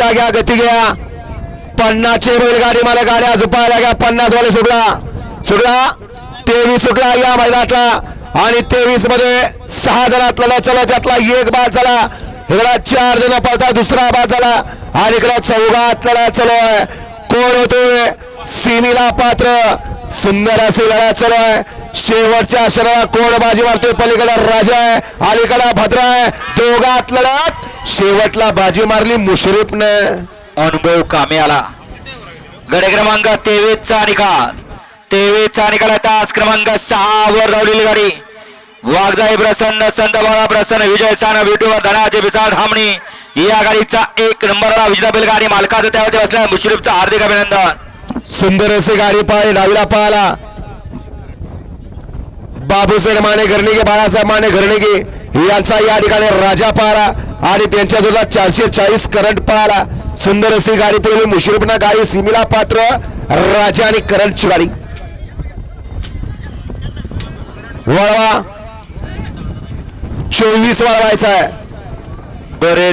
घ्या गती घ्या. पन्नासचे बैलगाडी मला गाड्या झुपायला घ्या. पन्नास वाले सुटला. सुटला. तेवीस सुटला या मैदानातला. आणि तेवीसमध्ये सहा जणातला चला त्यातला एक बाद झाला. इकडा चार जण पळता दुसरा बाद झाला. आणि इकडा चौघात लढा चालू आहे. कोण होतोय सिमीला पात्र. सुंदर असे लढा चालू आहे. शेवटच्या क्षणाला कोण बाजी मारतोय? पलीकडे राजा आहे. अलीकडे भद्रा आहे. दोघात लढत. शेवटला बाजी मारली मुशरीफनं. अनुभव कामी आला गडे क्रमांक तेवीस चा निकाल. तेवीस चा निकाल तास क्रमांक सहा वर धावलेली गाडी. वाघजाई प्रसन्न संत बाळा प्रसन्न विजय सान विटूवर धनाचे विसाळ धामणी या गाडीचा एक नंबरला विजेता बैलगाडी मालकाचं त्यावरती बसल्या मुश्रीफचं हार्दिक अभिनंदन. सुंदर असे गाडी पाहिली डावीला पाहिला बाबूसेठ माने घरणिके बाळासाहेब माने घरणिके यांचा या ठिकाणी राजा पाहिला आणि त्यांच्या जोडला चारशे चाळीस करंट पळाला. सुंदर अशी गाडी पळवली. मुश्रीफना गाडी सिमीला पात्र. राजा आणि करंटची गाडी. वळवा. चोवीस वळवायचा आहे. बरे